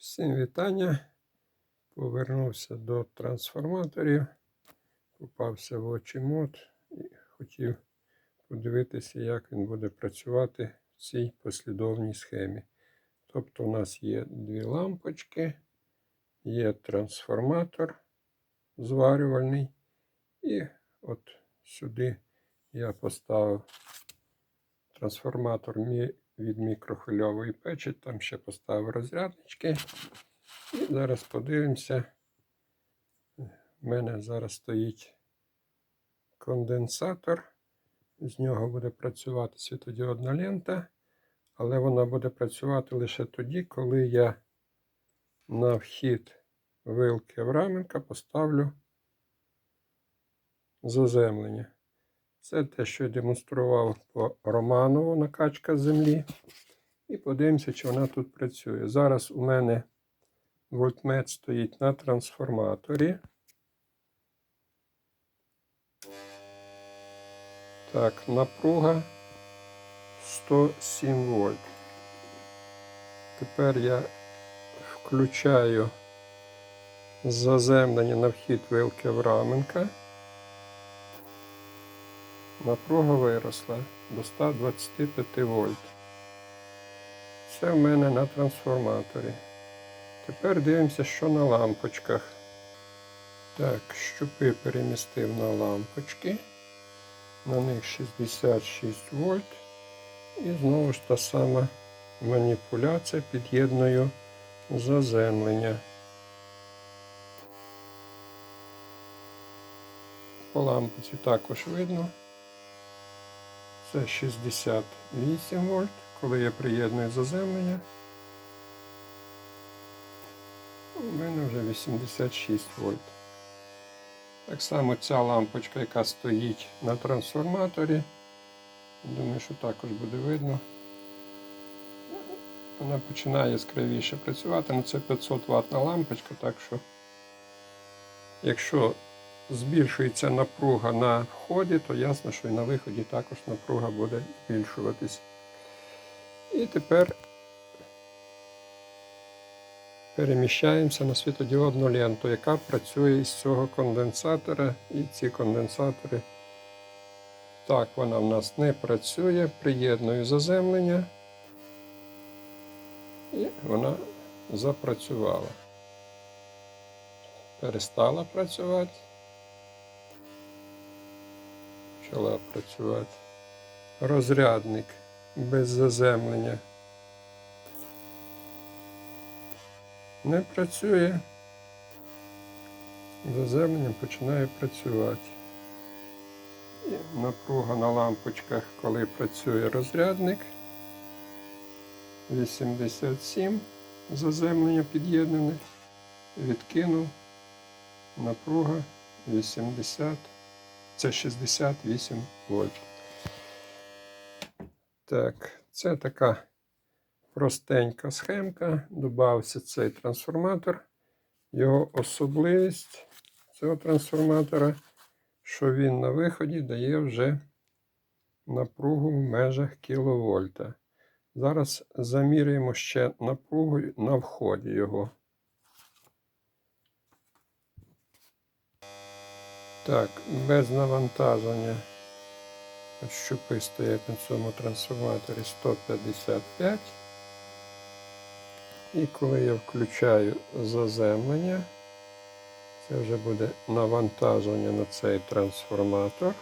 Всім вітання. Повернувся до трансформаторів, попався в очі мод і хотів подивитися, як він буде працювати в цій послідовній схемі. Тобто, у нас є дві лампочки, є трансформатор зварювальний, і от сюди я поставив трансформатор від мікрохвильової печі, там ще поставив розряднички. І зараз подивимося. У мене зараз стоїть конденсатор. З нього буде працювати світодіодна лента, але вона буде працювати лише тоді, коли я на вхід вилки Авраменка поставлю заземлення. Це те, що я демонстрував по Романову накачка землі. І подивимося, чи вона тут працює. Зараз у мене вольтмет стоїть на трансформаторі. Так, напруга 107 вольт. Тепер я включаю заземлення на вхід вилки Авраменка. Напруга виросла до 125 вольт. Це в мене на трансформаторі. Тепер дивимося, що на лампочках. Так, щупи перемістив на лампочки. На них 66 вольт. І знову ж та сама маніпуляція під'єдную заземлення. По лампочці також видно. Це 68 вольт, коли я приєдную заземлення. У мене вже 86 вольт. Так само ця лампочка, яка стоїть на трансформаторі. Думаю, що також буде видно. Вона починає яскравіше працювати, але це 500 ватна лампочка, так що, якщо збільшується напруга на вході, то ясно, що і на виході також напруга буде збільшуватись. І тепер переміщаємося на світодіодну ленту, яка працює із цього конденсатора. І ці конденсатори, так, вона в нас не працює, приєдную заземлення. І вона запрацювала. Перестала працювати. Почала працювати. Розрядник без заземлення. Не працює. Заземлення починає працювати. І напруга на лампочках, коли працює розрядник. 87 заземлення під'єднане. Відкинув. Напруга 80. Це 68 вольт. Так, це така простенька схемка. Добавився цей трансформатор. Його особливість цього трансформатора, що він на виході дає вже напругу в межах кіловольта. Зараз заміряємо ще напругу на вході його. Так, без навантаження. Щупи стоять на цьому трансформаторі 155. І коли я включаю заземлення, це вже буде навантаження на цей трансформатор.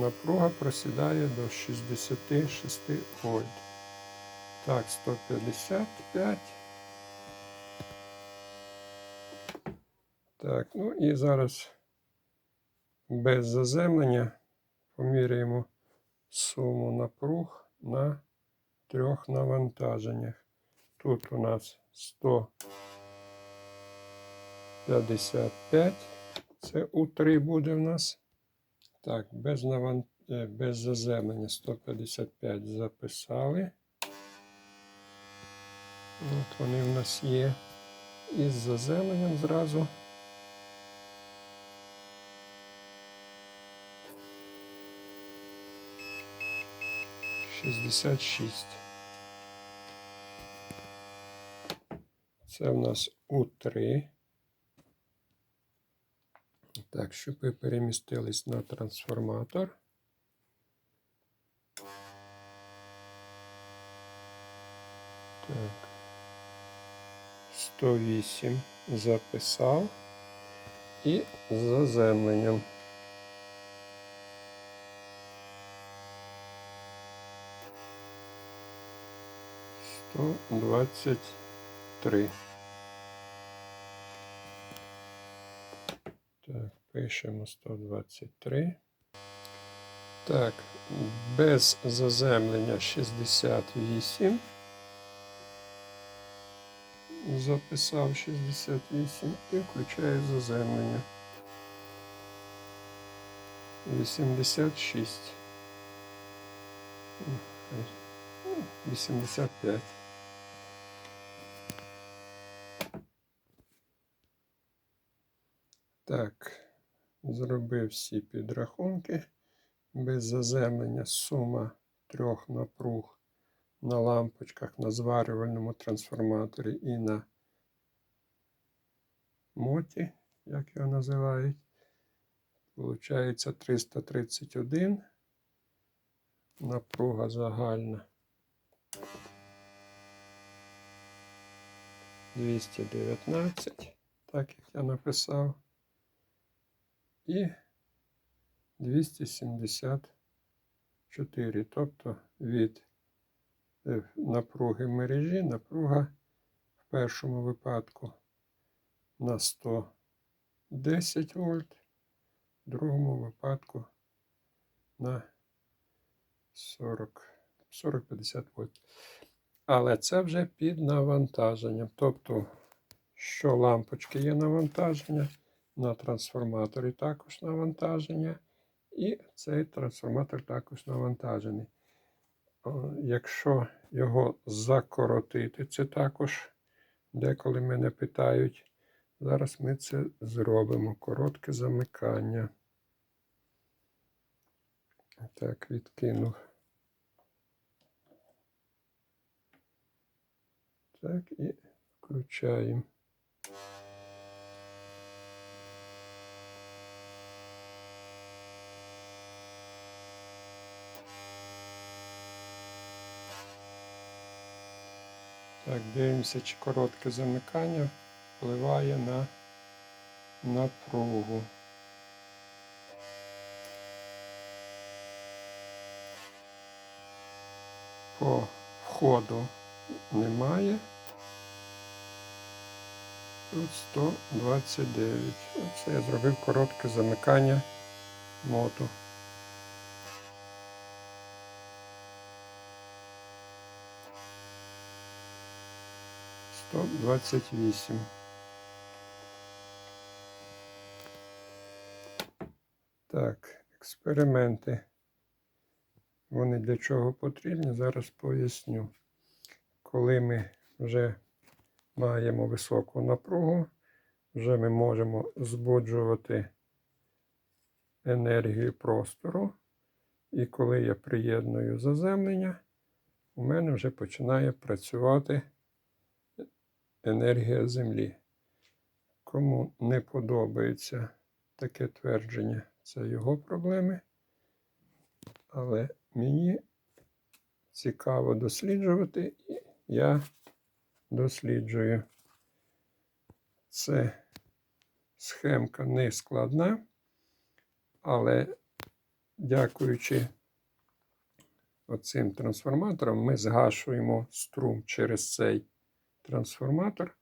Напруга просідає до 66 вольт. Так, 155. Так, ну і зараз без заземлення поміряємо суму напруг на трьох навантаженнях. Тут у нас 155. Це У3 буде в нас. Так, без навант... Е, без заземлення 155 записали. От вони в нас є. із заземленням зразу. Шістдесят шість. Це в нас у три. Так, ви перемістились на трансформатор. Так. 108 записав. І з заземленням. Сто двадцять три. Так, пишемо 123. Так, без заземлення 68. Записав 68 і включаю заземлення. 86. Ну, хай. Ну, 85. Так, зробив всі підрахунки. Без заземлення сума трьох напруг на лампочках на зварювальному трансформаторі і на моті, як його називають. Получається 331. Напруга загальна. 219, так як я написав. І 274. Тобто від е, напруги мережі напруга в першому випадку на 110 вольт, в другому випадку на 40 40-50 вольт. Але це вже під навантаженням. Тобто, що лампочки є навантаження, на трансформаторі також навантаження, і цей трансформатор також навантажений. Якщо його закоротити, це також деколи мене питають. Зараз ми це зробимо. Коротке замикання. Так, відкинув. Так, і включаємо. Так, дивимося, чи коротке замикання впливає на напругу. По входу немає. Тут 129. Оце я зробив коротке замикання моту. Сто двадцять вісім. Так, експерименти. Вони для чого потрібні? Зараз поясню. Коли ми вже маємо високу напругу, вже ми можемо збуджувати енергію простору. І коли я приєдную заземлення, у мене вже починає працювати енергія Землі. Кому не подобається таке твердження, це його проблеми. Але мені цікаво досліджувати, і я досліджую. Це схемка не складна, але дякуючи оцим трансформаторам, ми згашуємо струм через цей трансформатор.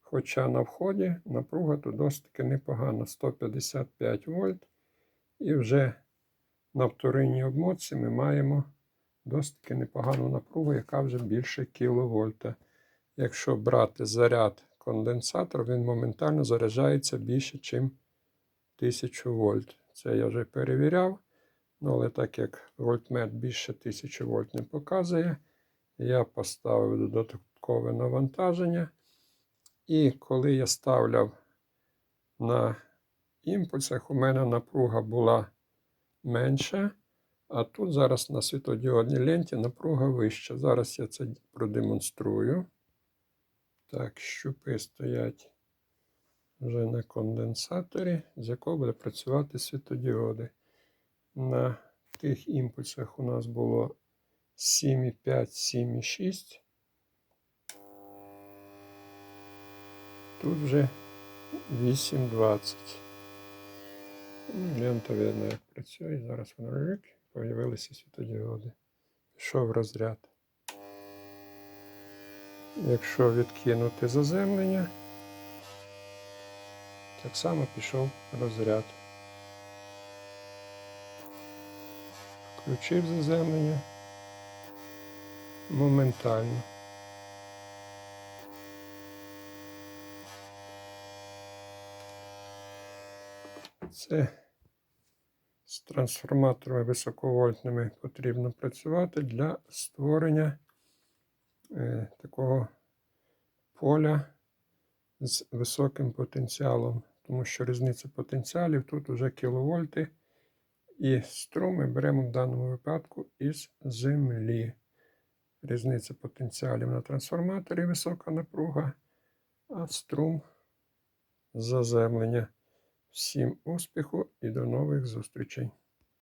Хоча на вході напруга тут досить таки непогана 155 вольт. І вже на вторинній обмотці ми маємо досить таки непогану напругу, яка вже більше кіловольта. Якщо брати заряд конденсатор, він моментально заряджається більше, ніж 1000 вольт. Це я вже перевіряв. Ну, але так як вольтмет більше 1000 вольт не показує, я поставив додаткове навантаження. І коли я ставляв на імпульсах, у мене напруга була менша, А тут зараз на світлодіодній ленті напруга вища. Зараз я це продемонструю. Так, щупи стоять вже на конденсаторі, з якого буде працювати світодіоди. На тих імпульсах у нас було 7,5, 7,6. Тут вже 8,20. Ну, Лента видно, як працює. Зараз воно рик, появилися світодіоди. Пішов розряд. Якщо відкинути заземлення, так само пішов розряд. Включив заземлення моментально. Це з трансформаторами високовольтними потрібно працювати для створення е, такого поля з високим потенціалом, тому що різниця потенціалів тут вже кіловольти, і струм ми беремо в даному випадку із землі. Різниця потенціалів на трансформаторі висока напруга, а струм заземлення. Всім успіху і до нових зустрічей!